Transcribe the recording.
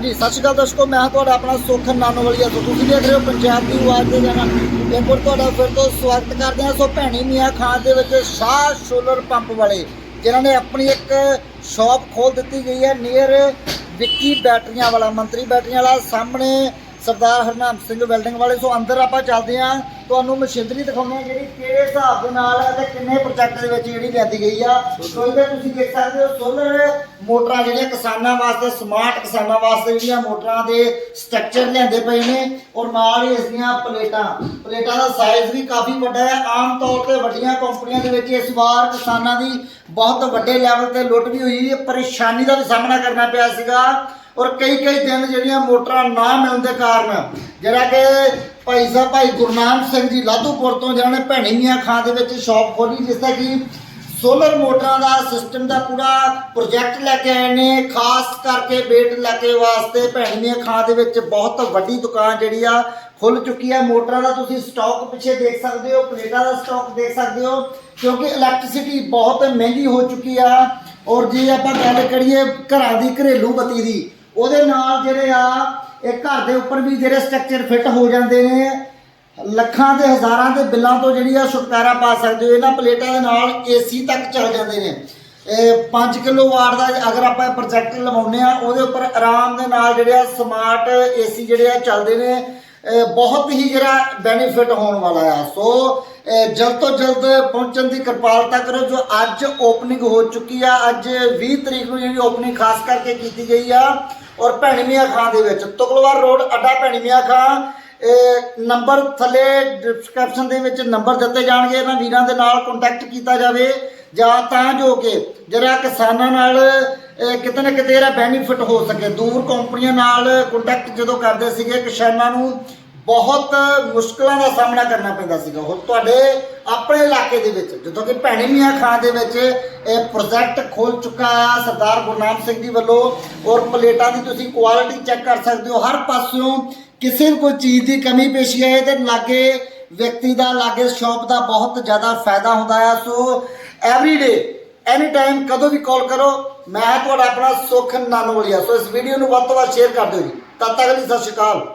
ਜੀ, ਸਤਿ ਸ਼੍ਰੀ ਅਕਾਲ ਦਰਸ਼ਕੋ, ਮੈਂ ਹਾਂ ਤੁਹਾਡਾ ਆਪਣਾ ਸੁਖ ਨਾਨੋਵਾਲੀਆ। ਤੋਂ ਤੁਸੀਂ ਦੇਖ ਰਹੇ ਹੋ ਪੰਜਾਬ ਦੀ ਆਵਾਜ਼ ਦੇ ਜਾਣਾ ਇੱਕ ਵਾਰ ਤੁਹਾਡਾ ਫਿਰ ਤੋਂ ਸਵਾਗਤ ਕਰਦੇ ਹਾਂ। ਸੋ ਭੈਣੀ ਮੀਆਂ ਖਾਨ ਦੇ ਵਿੱਚ ਸ਼ਾਹ ਸੋਲਰ ਪੰਪ ਵਾਲੇ, ਜਿਨ੍ਹਾਂ ਨੇ ਆਪਣੀ ਇੱਕ ਸ਼ਾਪ ਖੋਲ ਦਿੱਤੀ ਗਈ ਹੈ ਨੀਅਰ ਵਿੱਕੀ ਬੈਟਰੀਆਂ ਵਾਲਾ, ਮੰਤਰੀ ਬੈਟਰੀਆਂ ਵਾਲਾ। ਸਾਹਮਣੇ ਸਰਦਾਰ ਹਰਨਾਮ ਸਿੰਘ ਵੈਲਡਿੰਗ ਵਾਲੇ, ਸੋ ਅੰਦਰ ਆਪਾਂ ਚੱਲਦੇ ਹਾਂ। ਤੁਹਾਨੂੰ ਮਸ਼ੀਨਰੀ ਦਿਖਾਉਂਦੇ ਹਾਂ ਜਿਹੜੀ ਕਿਹੜੇ ਹਿਸਾਬ ਦੇ ਨਾਲ ਅਤੇ ਕਿੰਨੇ ਪ੍ਰੋਜੈਕਟ ਦੇ ਵਿੱਚ ਜਿਹੜੀ ਲਿਆਂਦੀ ਗਈ ਆ। ਸੋ ਇਹਦੇ ਤੁਸੀਂ ਦੇਖ ਸਕਦੇ ਹੋ ਸੋਲਰ ਮੋਟਰਾਂ ਜਿਹੜੀਆਂ ਕਿਸਾਨਾਂ ਵਾਸਤੇ ਸਮਾਰਟ ਕਿਸਾਨਾਂ ਵਾਸਤੇ ਜਿਹੜੀਆਂ ਮੋਟਰਾਂ ਦੇ ਸਟਰਕਚਰ ਲਿਆਂਦੇ ਪਏ ਨੇ ਔਰ ਨਾਲ ਹੀ ਇਸ ਦੀਆਂ ਪਲੇਟਾਂ। ਪਲੇਟਾਂ ਦਾ ਸਾਈਜ਼ ਵੀ ਕਾਫੀ ਵੱਡਾ ਹੈ। ਆਮ ਤੌਰ ਤੇ ਵੱਡੀਆਂ ਕੰਪਨੀਆਂ ਦੇ ਵਿੱਚ ਇਸ ਵਾਰ ਕਿਸਾਨਾਂ ਦੀ ਬਹੁਤ ਵੱਡੇ ਲੈਵਲ ਤੇ ਲੁੱਟ ਵੀ ਹੋਈ ਪਰੇਸ਼ਾਨੀ ਦਾ ਵੀ ਸਾਹਮਣਾ ਕਰਨਾ ਪਿਆ ਸੀਗਾ। ਔਰ ਕਈ ਕਈ ਦਿਨ ਜਿਹੜੀਆਂ ਮੋਟਰਾਂ ਨਾ ਮਿਲਣ ਦੇ ਕਾਰਨ ਜਿਹੜਾ ਕਿ ਭਾਈ ਸਾਹਿਬ, ਭਾਈ ਗੁਰਨਾਮ ਸਿੰਘ ਜੀ ਲਾਧੂਪੁਰ ਤੋਂ ਜਿਹਨਾਂ ਨੇ ਭੈਣੀ ਮੀਆਂ ਖਾਂ ਦੇ ਵਿੱਚ ਸ਼ਾਪ ਖੋਲੀ, ਜਿਸ ਦਾ ਕਿ ਸੋਲਰ ਮੋਟਰਾਂ ਦਾ ਸਿਸਟਮ ਦਾ ਪੂਰਾ ਪ੍ਰੋਜੈਕਟ ਲੈ ਕੇ ਆਏ ਨੇ, ਖਾਸ ਕਰਕੇ ਬੇਟ ਇਲਾਕੇ ਵਾਸਤੇ ਭੈਣੀ ਮੀਆਂ ਖਾਂ ਦੇ ਵਿੱਚ ਬਹੁਤ ਵੱਡੀ ਦੁਕਾਨ ਜਿਹੜੀ ਆ ਖੁੱਲ ਚੁੱਕੀ ਹੈ ਮੋਟਰਾਂ ਦਾ ਤੁਸੀਂ ਸਟਾਕ ਪਿੱਛੇ ਦੇਖ ਸਕਦੇ ਹੋ, ਪਲੇਟਾਂ ਦਾ ਸਟਾਕ ਦੇਖ ਸਕਦੇ ਹੋ, ਕਿਉਂਕਿ ਇਲੈਕਟ੍ਰਿਸਿਟੀ ਬਹੁਤ ਮਹਿੰਗੀ ਹੋ ਚੁੱਕੀ ਆ। ਔਰ ਜੇ ਆਪਾਂ ਗੱਲ ਕਰੀਏ ਘਰਾਂ ਦੀ ਘਰੇਲੂ ਬੱਤੀ ਦੀ ਉਹਦੇ ਨਾਲ ਜਿਹੜੇ ਆ, ਇਹ ਘਰ ਦੇ ਉੱਪਰ ਵੀ ਜਿਹੜੇ ਸਟਰਕਚਰ ਫਿੱਟ ਹੋ ਜਾਂਦੇ ਨੇ, ਲੱਖਾਂ ਦੇ ਹਜ਼ਾਰਾਂ ਦੇ ਬਿੱਲਾਂ ਤੋਂ ਜਿਹੜੀ ਆ ਛੁਟਕਾਰਾ ਪਾ ਸਕਦੇ ਹੋ। ਇਹਨਾਂ ਪਲੇਟਾਂ ਦੇ ਨਾਲ ਏਸੀ ਤੱਕ ਚੱਲ ਜਾਂਦੇ ਨੇ। ਇਹ 5 ਕਿਲੋ ਵਾਟ ਦਾ ਅਗਰ ਆਪਾਂ ਪ੍ਰੋਜੈਕਟ ਲਵਾਉਂਦੇ ਆ ਉਹਦੇ ਉੱਪਰ ਆਰਾਮ ਦੇ ਨਾਲ ਜਿਹੜੇ ਆ ਸਮਾਰਟ ਏਸੀ ਜਿਹੜੇ ਆ ਚੱਲਦੇ ਨੇ। ਬਹੁਤ ਹੀ ਜਿਹੜਾ ਬੈਨੀਫਿਟ ਹੋਣ ਵਾਲਾ ਆ। ਸੋ ਜਲਦ ਤੋਂ ਜਲਦ ਪਹੁੰਚਣ ਦੀ ਕਿਰਪਾਲਤਾ ਕਰੋ ਜੋ ਅੱਜ ਓਪਨਿੰਗ ਹੋ ਚੁੱਕੀ ਆ। ਅੱਜ 20 ਤਰੀਕ ਨੂੰ ਜਿਹੜੀ ਓਪਨਿੰਗ ਖਾਸ ਕਰਕੇ ਕੀਤੀ ਗਈ ਆ ਔਰ ਭੈਣੀ ਮੀਆਂ ਖਾਂ ਦੇ ਵਿੱਚ। ਤੁਗਲਵਾਰ ਰੋਡ, ਅੱਡਾ ਭੈਣੀ ਮੀਆਂ ਖਾਂ। ਇਹ ਨੰਬਰ ਥੱਲੇ ਡਿਸਕ੍ਰਿਪਸ਼ਨ ਦੇ ਵਿੱਚ ਨੰਬਰ ਦਿੱਤੇ ਜਾਣਗੇ। ਇਹਨਾਂ ਵੀਰਾਂ ਦੇ ਨਾਲ ਕੰਟੈਕਟ ਕੀਤਾ ਜਾਵੇ। ਜਾਂ ਤਾਂ ਜੋ ਕਿ ਜਿਹੜਾ ਕਿਸਾਨਾਂ ਨਾਲ ਕਿਤੇ ਨਾ ਕਿਤੇ ਇਹਦਾ ਬੈਨੀਫਿਟ ਹੋ ਸਕੇ। ਦੂਰ ਕੰਪਨੀਆਂ ਨਾਲ ਕੰਟੈਕਟ ਜਦੋਂ ਕਰਦੇ ਸੀਗੇ ਕਿਸਾਨਾਂ ਨੂੰ ਬਹੁਤ ਮੁਸ਼ਕਲਾਂ ਦਾ ਸਾਹਮਣਾ ਕਰਨਾ ਪੈਂਦਾ ਸੀਗਾ। ਹੁਣ ਤੁਹਾਡੇ ਆਪਣੇ ਇਲਾਕੇ ਦੇ ਵਿੱਚ, ਜਦੋਂ ਕਿ ਭੈਣੀ ਮੀਆਂ ਖਾਂ ਦੇ ਵਿੱਚ ਇਹ ਪ੍ਰੋਜੈਕਟ ਖੋਲ ਚੁੱਕਾ ਹੈ ਸਰਦਾਰ ਗੁਰਨਾਮ ਸਿੰਘ ਜੀ ਵੱਲੋਂ ਔਰ ਪਲੇਟਾਂ ਦੀ ਤੁਸੀਂ ਕੁਆਲਿਟੀ ਚੈੱਕ ਕਰ ਸਕਦੇ ਹੋ। ਹਰ ਪਾਸਿਓਂ ਕਿਸੇ ਵੀ ਕੋਈ ਚੀਜ਼ ਦੀ ਕਮੀ ਪੇਸ਼ੀ ਹੈ ਤੇ ਲਾਗੇ ਵਿਅਕਤੀ ਦਾ, ਲਾਗੇ ਸ਼ਾਪ ਦਾ ਬਹੁਤ ਜ਼ਿਆਦਾ ਫਾਇਦਾ ਹੁੰਦਾ ਹੈ। ਸੋ ਐਵਰੀ ਡੇ ਐਨੀ ਟਾਈਮ ਕਦੋਂ ਵੀ ਕਾਲ ਕਰੋ, ਮੈਂ ਤੁਹਾਡਾ ਆਪਣਾ ਸੁਖ ਨਾਨੋਵਾਲੀਆ ਸੋ ਇਸ ਵੀਡੀਓ ਨੂੰ ਵੱਧ ਤੋਂ ਵੱਧ ਸ਼ੇਅਰ ਕਰ ਦਿਓ ਜੀ। ਤਦ ਤੱਕ ਲਈ ਸਤਿ ਸ਼੍ਰੀ ਅਕਾਲ।